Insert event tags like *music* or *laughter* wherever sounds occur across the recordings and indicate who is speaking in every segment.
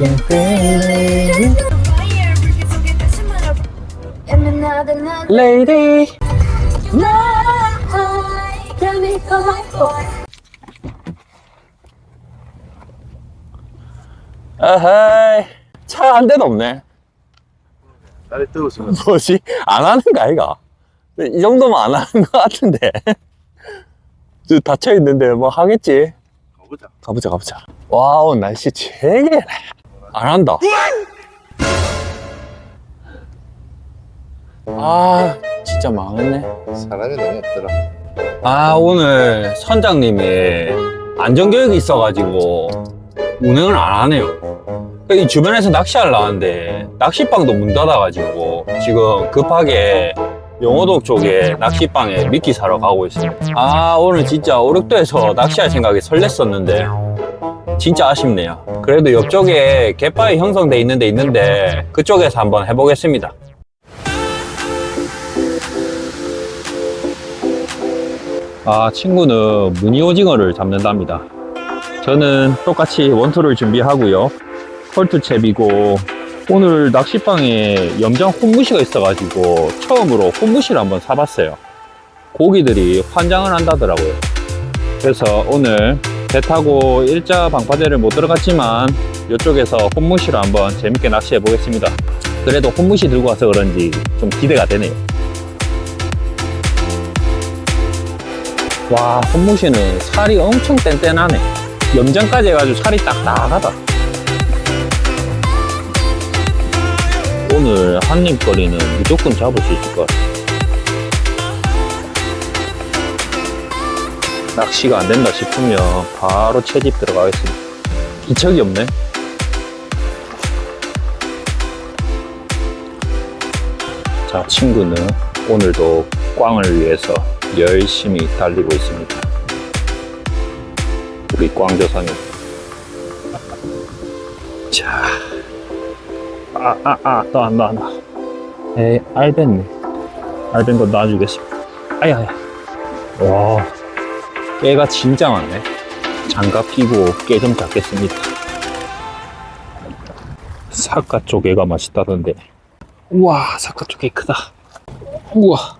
Speaker 1: can feel it. Lady. 아하이. 차한 대도 없네.
Speaker 2: 날이 뜨거우시면
Speaker 1: 뭐지? 안 하는 거 아이가? 이 정도면 안 하는 거 같은데. 저 닫혀 있는데 뭐 하겠지?
Speaker 2: 가보자.
Speaker 1: 가보자 가보자. 와우 날씨 최고네 안 한다. 아 진짜 망했네.
Speaker 2: 사람이 너무 없더라.
Speaker 1: 아 오늘 선장님이 안전교육이 있어가지고 운행을 안 하네요. 이 주변에서 낚시하려 하는데 낚시방도 문 닫아가지고 지금 급하게 영호동 쪽에 낚시방에 미끼 사러 가고 있습니다 아 오늘 진짜 오륙도에서 낚시할 생각이 설렜었는데 진짜 아쉽네요 그래도 옆쪽에 갯바위 형성돼 있는 데 있는데 그쪽에서 한번 해보겠습니다 아, 친구는 무늬 오징어를 잡는답니다. 저는 똑같이 원투를 준비하고요. 컬투 챕이고 오늘 낚시방에 염장 혼무시가 있어가지고 처음으로 혼무시를 한번 사봤어요. 고기들이 환장을 한다더라고요. 그래서 오늘 배 타고 일자 방파제를 못 들어갔지만 이쪽에서 혼무시로 한번 재밌게 낚시해 보겠습니다. 그래도 혼무시 들고 와서 그런지 좀 기대가 되네요. 와, 혼무시는 살이 엄청 뗀뗀하네. 염장까지 해가지고 살이 딱딱하다. 오늘 한입거리는 무조건 잡을 수 있을 것 같아. 낚시가 안 된다 싶으면 바로 채집 들어가겠습니다. 기척이 없네. 자, 친구는 오늘도 꽝을 위해서 열심히 달리고 있습니다. 우리 꽝조사님. 자, 아, 아, 아, 또 안, 나, 나. 에이, 알벤네. 알벤 거 놔주겠습니다. 아야, 아야. 와, 깨가 진짜 많네. 장갑 끼고 깨 좀 잡겠습니다. 사과 쪼개가 맛있다던데. 우와, 사과 쪼개 크다. 우와.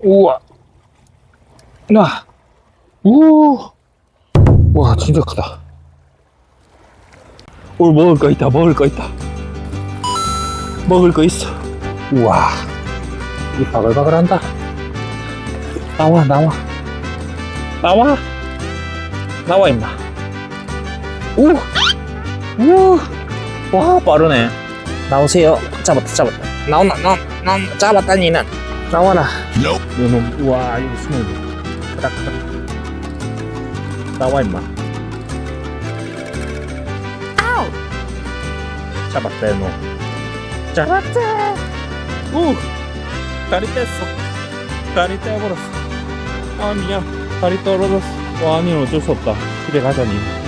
Speaker 1: 우와. 나. 우. 와, 진짜 크다. 오늘 먹을 거 있다, 먹을 거 있다. 먹을 거 있어. 우와. 이 바글바글 한다. 나와, 나와. 나와. 나와, 임마. 우. 우. 와, 빠르네. 나오세요. 잡았다, 잡았다. 나온나, 나온, 나온, 잡았다, 니는. 나와라. 이놈, 우와, 이거 숨어있네. 크닥, 크닥. 나와, 임마. 잡았다, 이놈. 잡았다. 우! 다리 뗐어. 다리 떼버렸어. 아니야. 다리 떨어졌어. 와, 아니, 어쩔 수 없다. 집에 가자니.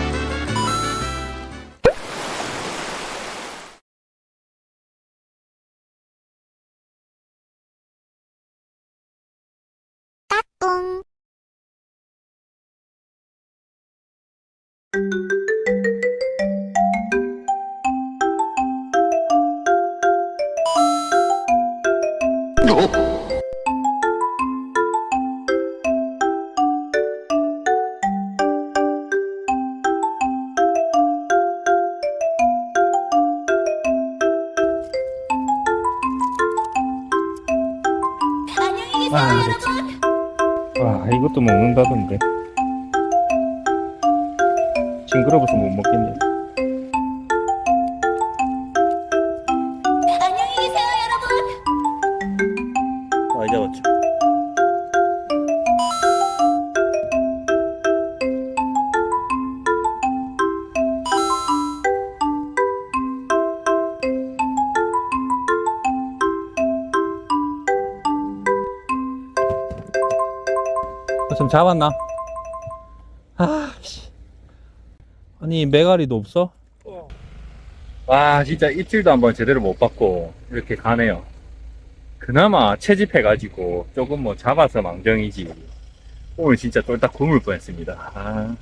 Speaker 1: 아, 그렇지. 와, 이것도 먹는다던데. 징그러워서 못 먹겠네.
Speaker 3: 안녕히 계세요, 여러분.
Speaker 1: 많이 잡았죠. 좀 잡았나? 아, 씨. 아니, 메가리도 없어? 와, 진짜 입질도 한번 제대로 못 받고, 이렇게 가네요. 그나마 채집해가지고 조금 뭐 잡아서 망정이지. 오늘 진짜 쫄딱 굶을 뻔 했습니다. 아.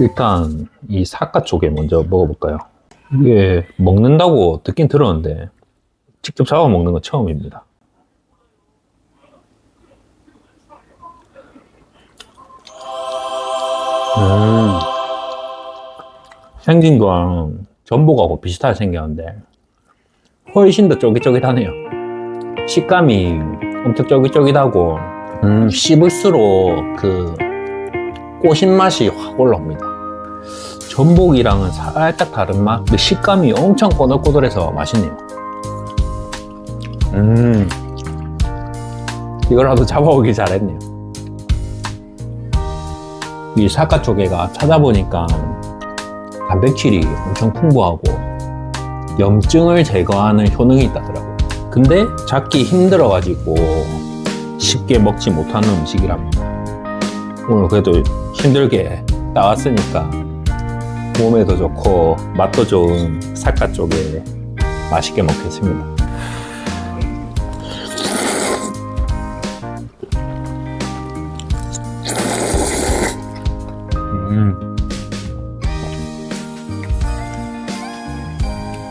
Speaker 1: 일단 이 사과 쪽에 먼저 먹어볼까요? 이게 먹는다고 듣긴 들었는데 직접 잡아 먹는 건 처음입니다. 음, 생긴 건 전복하고 비슷하게 생겼는데 훨씬 더 쫄깃쫄깃하네요. 식감이 엄청 쫄깃쫄깃하고 음, 씹을수록 그 꼬신 맛이 확 올라옵니다. 전복이랑은 살짝 다른 맛, 근데 식감이 엄청 꼬들꼬들해서 맛있네요. 음, 이거라도 잡아오길 잘했네요. 이 사과 조개가 찾아보니까 단백질이 엄청 풍부하고 염증을 제거하는 효능이 있다더라고요. 근데 잡기 힘들어 가지고 쉽게 먹지 못하는 음식이랍니다. 오늘 그래도 힘들게 따왔으니까 몸에도 좋고 맛도 좋은 사과 쪽에 맛있게 먹겠습니다. 음.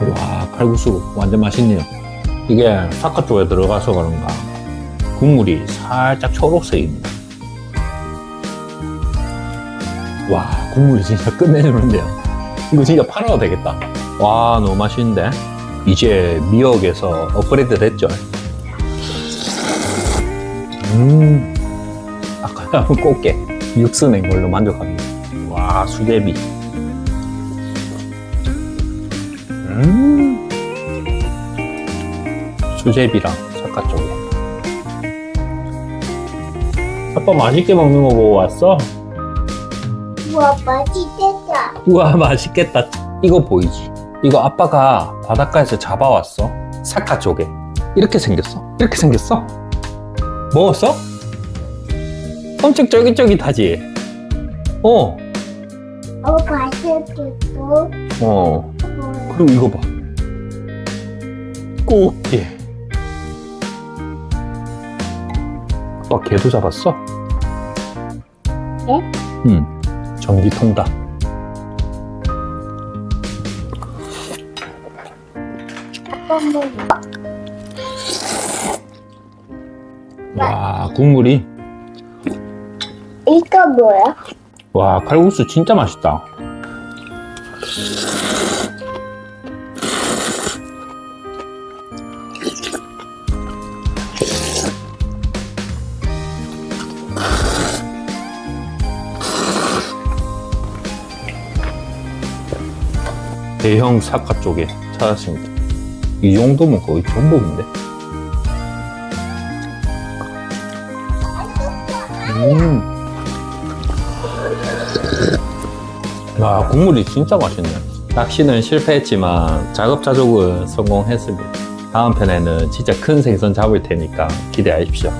Speaker 1: 와 칼국수 완전 맛있네요. 이게 사과 쪽에 들어가서 그런가 국물이 살짝 초록색입니다. 와 국물이 진짜 끝내주는데요. 이거 진짜 팔아도 되겠다. 와 너무 맛있는데? 이제 미역에서 업그레이드 됐죠. 음 아까 *laughs* 꽃게 육수 낸 걸로 만족합니다 와 수제비. 음 수제비랑 사과 쪽에 아빠 맛있게 먹는 거 보고 왔어?
Speaker 3: 우와 맛있겠다.
Speaker 1: 우와 맛있겠다. 이거 보이지? 이거 아빠가 바닷가에서 잡아왔어. 사카 쪽에 이렇게 생겼어. 이렇게 생겼어? 먹었어? 엄청 쫄깃쫄깃하지? 어,
Speaker 3: 어 맛있겠고
Speaker 1: 어. 그리고 이거 봐. 꽃게 아빠 개도 잡았어?
Speaker 3: 네?
Speaker 1: 응 전기통닭 와 국물이?
Speaker 3: 이거 뭐야?
Speaker 1: 와 칼국수 진짜 맛있다 대형 사과 쪽에 찾았습니다. 이 정도면 거의 전복인데? 음. 와 국물이 진짜 맛있네. 낚시는 실패했지만 작업자족은 성공했습니다. 다음 편에는 진짜 큰 생선 잡을 테니까 기대하십시오